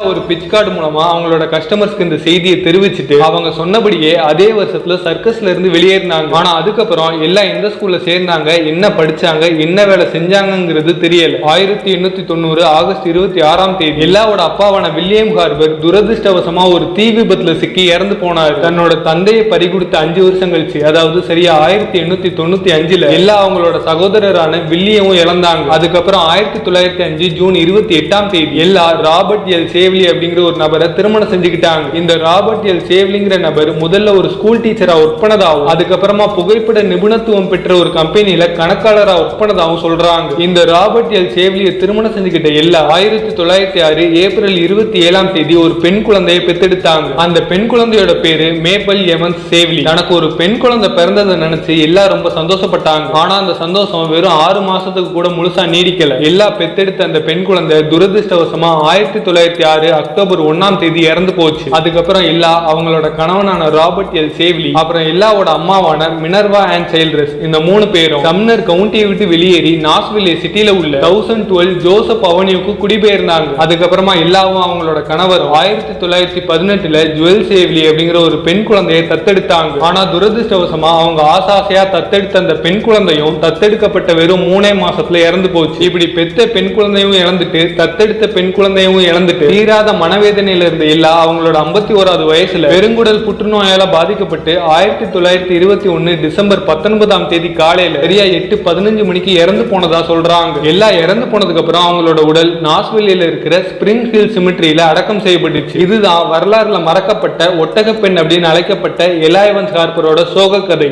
ஒரு பிச்கார்டு மூலமா அவங்களோட கஸ்டமர்ஸ்க்கு இந்த செய்தியை தெரிவிச்சுட்டு அவங்க சொன்னபடியே அதே வருஷத்துல சர்க்கஸ்ல இருந்து வெளியேறினாங்க. ஆனா அதுக்கப்புறம் எல்லாம் எந்த ஸ்கூல்ல சேர்ந்தாங்க என்ன படிச்சாங்க என்ன வேலை செஞ்சாங்கங்கிறது தெரியல. ஆயிரத்தி எண்ணூத்தி தொண்ணூறு ஆகஸ்ட் இருபத்தி ஆறாம் தேதி எல்லாவோட அப்பாவான வில்லியம் ஹார்பர் துரதிருஷ்டவசமா ஒரு தீ விபத்துல சிக்கி இறந்து போனார். தன்னோட தந்தையை பறிகொடுத்த அஞ்சு வருஷம் கழிச்சு அதாவது சரியா ஆயிரத்தி எண்ணூத்தி தொண்ணூத்தி அஞ்சுல எல்லா அவங்களோட சகோதரரான வில்லியமும் இழந்தாங்க. அதுக்கப்புறம் ஆயிரத்தி தொள்ளாயிரத்தி அஞ்சு ஜூன் இருபத்தி எட்டாம் தேதி எல்லா ராபர்ட் எல் சேவ்லி அப்படிங்கிற ஒரு நபரை திருமணம் செஞ்சுக்கிட்டாங்க. இந்த ராபர்ட் எல். சேவ்லிங்கிற நபர் முதல்ல ஒரு ஸ்கூல் டீச்சரா ஒர்க் பண்ணதாகவும் அதுக்கப்புறமா புகைப்பட நிபுணத்துவம் பெற்ற ஒரு கம்பெனியில கணக்காளரா ஒர்க் பண்ணதாகவும் சொல்றாங்க. இந்த ராபர்ட் எல். சேவ்லியை திருமணம் செஞ்சுக்கிட்ட எல்லா ஆயிரத்தி தொள்ளாயிரத்தி ஆறு ஏப்ரல் இருபத்தி ஏழாம் தேதி ஒரு பெண் குழந்தையை பெத்தெடுத்தாங்க அந்த பெண் குழந்தையோட பேரு மேபல் எமன் சேவ்லி. தனக்கு ஒரு பெண் குழந்தை பிறந்ததை நினைச்சு எல்லாம் ரொம்ப சந்தோஷப்பட்டாங்க. ஆனா அந்த சந்தோஷம் வெறும் ஆறு மாசத்துக்கு கூட முழுசா நீடிக்கல. எல்லா பெத்தெடுத்த அந்த பெண் குழந்தை துரதிருஷ்டவசமா ஆயிரத்தி தொள்ளாயிரத்தி ஆறு அக்டோபர் ஒன்னாம் தேதி இறந்து போச்சு. அதுக்கப்புறம் இல்லா அவங்களோட கணவனான ராபர்ட் எல். சேவ்லி அப்புறம் இல்லாவோட அம்மாவான மினர்வா அண்ட் சைல்ட்ரஸ் இந்த மூணு பேரும் சம்னர் கவுண்டியை விட்டு வெளியேறி நாஸ்வில்லே சிட்டில உள்ள தௌசண்ட் டுவெல் ஜோசப் அவனியுக்கு குடிபெயர்ந்தாங்க. அதுக்கப்புறமா இல்லாவும் அவங்களோட கணவரும் ஆயிரத்தி தொள்ளாயிரத்தி பதினெட்டுல ஜுவல் சேவ்லி அப்படிங்கிற ஒரு பெண் குழந்தையை தத்தெடுத்தாங்க. ஆனா துரதிருஷ்டவசமா அவங்க ஆசாசையா தத்தெடுத்த அந்த பெண் குழந்தையும் தத்தெடுக்கப்பட்ட வெறும் மூணே மாசத்துல இறந்து போச்சு. இப்படி பெத்த பெண் குழந்தையும் இழந்துட்டு தத்தெடுத்த பெண் குழந்தையும் இழந்துட்டு தீராத மனவேதனையில இருந்த எல்லா அவங்களோட ஐம்பத்தி ஓராவது வயசுல பெருங்குடல் புற்றுநோயால பாதிக்கப்பட்டு ஆயிரத்தி தொள்ளாயிரத்தி இருபத்தி ஒன்னு டிசம்பர் பத்தொன்பதாம் தேதி காலையில சரியா எட்டு பதினஞ்சு மணிக்கு இறந்து போனதா சொல்றாங்க. எல்லாம் இறந்து போனதுக்கு அப்புறம் அவங்களோட உடல் நாஸ்வெல்லியில இருக்கிற ஸ்பிரிங் ஹில் சிமிட்ரியில அடக்கம் செய்யப்பட்டுச்சு. இதுதான் வரலாறுல மறக்கப்பட்ட ஒட்டகப்பெண் அப்படின்னு அழைக்கப்பட்ட எலாயவன்ஸ் ஹார்பரோட சோக கதை